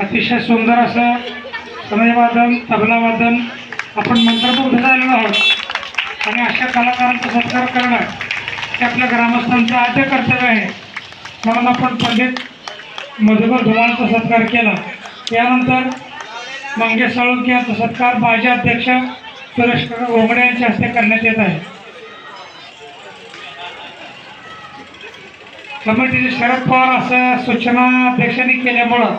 अतिशय सुंदर असं समयवादन तबलावादन आपण मंत्रमुग्ध झालेलो आहोत. आणि अशा कलाकारांचा सत्कार करणं हे आपल्या ग्रामस्थांचं आद्य कर्तव्य आहे. म्हणून आपण पंडित मधुकर धुमाळचा सत्कार केला. यानंतर मंगेश साळुंके यांचा सत्कार माजी अध्यक्ष सुरेश घोंगडे यांच्या हस्ते करण्यात येत आहे. कमिटीचे शरद पवार असं सूचना अध्यक्षांनी केल्यामुळं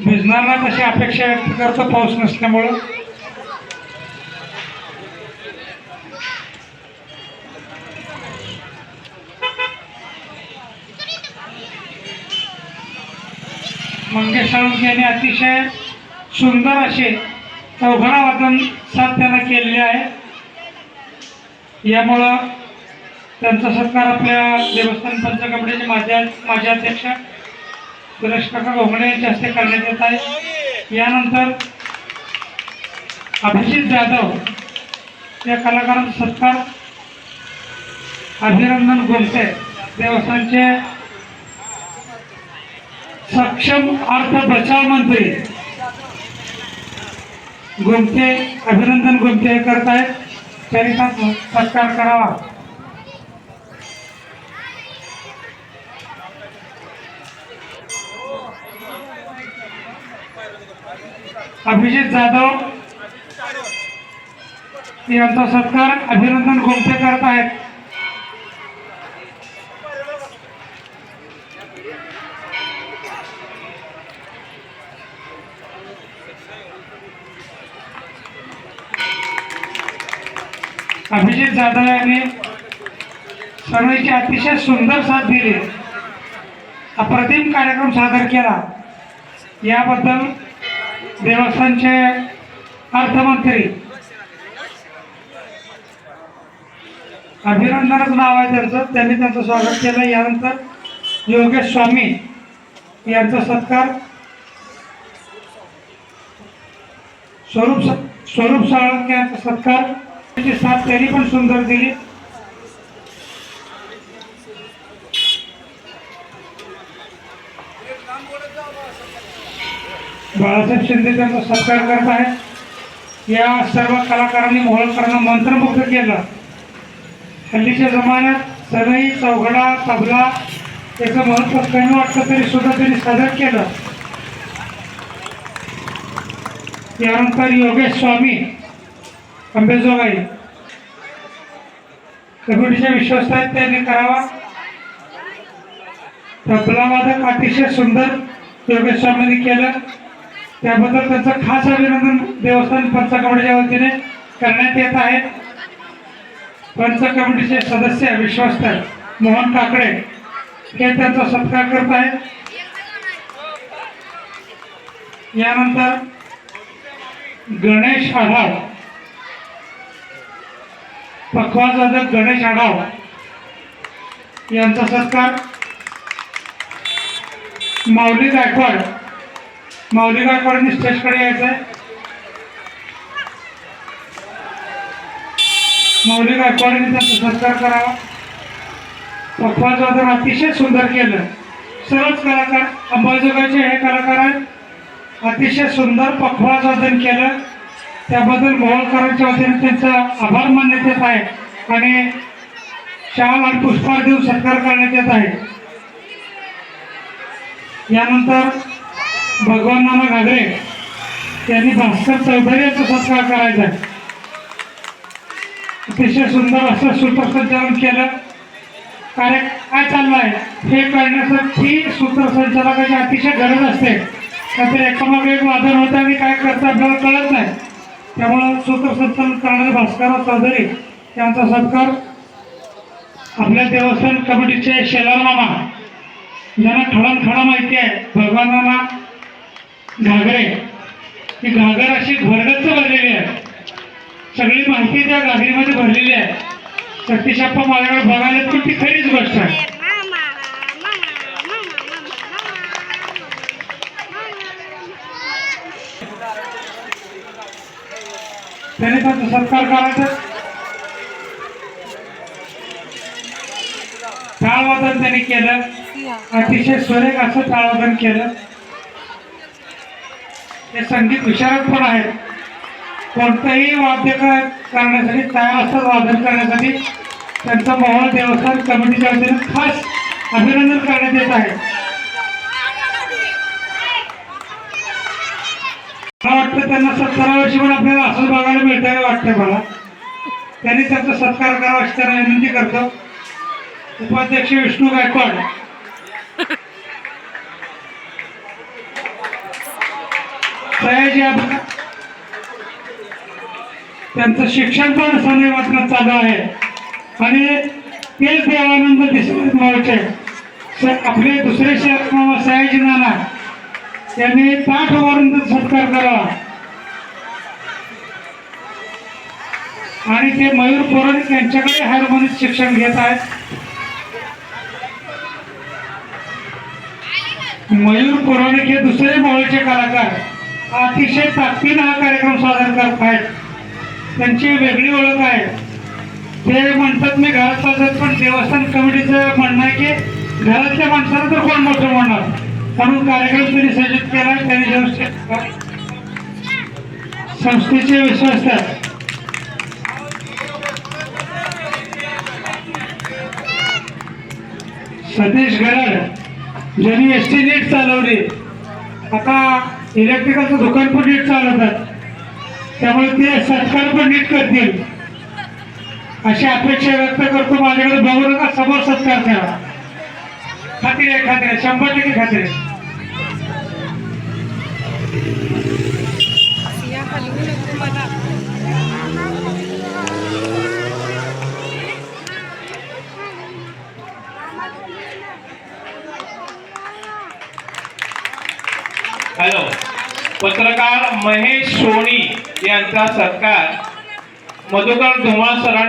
भिजणार तशी अपेक्षा व्यक्त करतो? पाऊस नसल्यामुळं? मंगेश साळुंके यांनी अतिशय सुंदर असे चौघडा वादन साथ त्यांना केलेले आहे. यामुळं त्यांचा सत्कार आपल्या देवस्थान पंच कमिटीचे माझ्या माझ्या अध्यक्ष सुरेश काका घोंगडे यांच्या हस्ते करण्यात येत आहे. यानंतर अभिजित जाधव या कलाकारांचा सत्कार अभिनंदन गोमसे देवस्थानचे सक्षम अर्थ बचाव मंत्री गोमते अभिनंदन गोमते करत आहेत त्यांनी सत्कार करावा. अभिजित जाधव. यांचा सत्कार अभिनंदन गोमते करत आहेत. अभिजित जाधव यांनी सर्वेची अतिशय सुंदर साथ दिली. अप्रतिम कार्यक्रम सादर केला. याबद्दल देवस्थानचे अर्थमंत्री. अभिनंदनच नाव आहे त्यांचं. त्यांनी त्यांचं स्वागत केलं. यानंतर योगेश स्वामी यांचा सत्कार. स्वरूप स्वरूप साळंके यांचा सत्कार. त्याची साथ त्यांनी पण सुंदर दिली. बाळासाहेब शिंदे त्यांचा सत्कार करत आहेत. या सर्व कलाकारांनी मोहळकरांना मंत्रमुग्ध केलं. हल्लीच्या जमान्यात सनई चौघडा तबला याचं महत्त्व कमी वाटतं तरी सुद्धा त्यांनी सादर केलं. यानंतर योगेश स्वामी अंबेजोगाई. कमिटीचे विश्वस्त आहेत त्यांनी करावा. तबलावादक अतिशय सुंदर योगेश स्वामींनी केलं. त्याबद्दल त्यांचं खास अभिनंदन देवस्थान पंच कमिटीच्या वतीने करण्यात येत आहे. पंच कमिटीचे सदस्य विश्वस्त मोहन काकडे हे त्यांचा सत्कार करत आहेत. यानंतर गणेश आढाव. पखवाजाधक गणेश आढाव यांचा सत्कार. माऊली गायकवाड माऊली गायकवाडांनी स्टेजकडे यायचं आहे. माऊली गायकवाडांनी त्यांचा सत्कार करावा. पखवाजवादन अतिशय सुंदर केलं. सर्वच कलाकार अंबाजोगाईचे हे कलाकार आहेत. अतिशय सुंदर पखवाज वादन केलं. त्याबद्दल मोहलकरांच्या वतीने त्यांचा आभार मानण्यात येत आहे आणि शाल आणि पुष्पा देऊन सत्कार करण्यात येत आहे. यानंतर भगवान नाना घागरे यांनी भास्कर चौधरी यांचा सत्कार करायचा आहे. अतिशय सुंदर असं सूत्रसंचालन केलं. कार्य काय चाललं आहे हे करण्यासाठी सूत्रसंचालकाची अतिशय गरज असते. त्यातील एकामाग एक वादन होतं आणि काय करतं आपल्याला कळत नाही. त्यामुळं सूत्रसंचालन करणारे भास्करराव चौधरी यांचा सत्कार आपल्या देवस्थान कमिटीचे शेलार मामा ज्यांना खडम खडा माहिती आहे. भगवानांना घागर आहे. ही घागर अशी घरगच्च भरलेली आहे. सगळी माहिती त्या घागरीमध्ये भरलेली आहे. सतीशाप्पा माझ्याकडे बघायला पण ती खरीच गोष्ट आहे. त्याने त्यांचा सत्कार करायचा. टाळवादन त्यांनी केलं. अतिशय सुरेख असं टाळवादन केलं. हे संगीत विशारद पण आहेत. कोणतंही वाद्य करण्यासाठी तयार असतात वादन करण्यासाठी. त्यांचं मोहन देवस्थान कमिटीच्या वतीने खास अभिनंदन करण्यात येत आहे. मला वाटतं त्यांना सत्तरा वर्षी पण आपल्याला असंच बघायला मिळतं वाटतं मला. त्यांनी त्यांचा सत्कार करावा अशी त्यांना विनंती करतो. उपाध्यक्ष विष्णू गायकवाड सयाजी आपण. त्यांचं शिक्षण पण सदैवातनं चालू आहे. आणि तेच देवानंद देशमुख स- आपले दुसरे शहर मामा सयाजी नाना त्यांनी ताठ वरून सत्कार करावा. आणि ते मयूर पौराणिक यांच्याकडे हार्मोनिक शिक्षण घेत आहेत. मयूर पौराणिक हे दुसरे मोहळचे कलाकार. अतिशय ताकदीनं हा कार्यक्रम सादर करत आहेत. त्यांची वेगळी ओळख आहे. ते म्हणतात मी घरात चालतात पण देवस्थान कमिटीचं म्हणणं आहे की घरातल्या माणसाला तर कोण मोठं म्हणणार? म्हणून कार्यक्रम त्यांनी सजित केला त्यांनी संस्थेचे विश्वास आहेत. सतीश गरड ज्यांनी एस टी नीट चालवली. आता इलेक्ट्रिकलचं दुकान पण नीट चालवतात. त्यामुळे ते सत्कार पण नीट करतील. अशी अपेक्षा व्यक्त करतो माझ्याकडे. बघू नका समोर सत्कार करा. खात्री आहे खात्री आहे. शंभर टक्के खात्री आहे. या हॅलो. पत्रकार महेश सोनी यांचा सत्कार. मधुकर धुमाळ सरांनी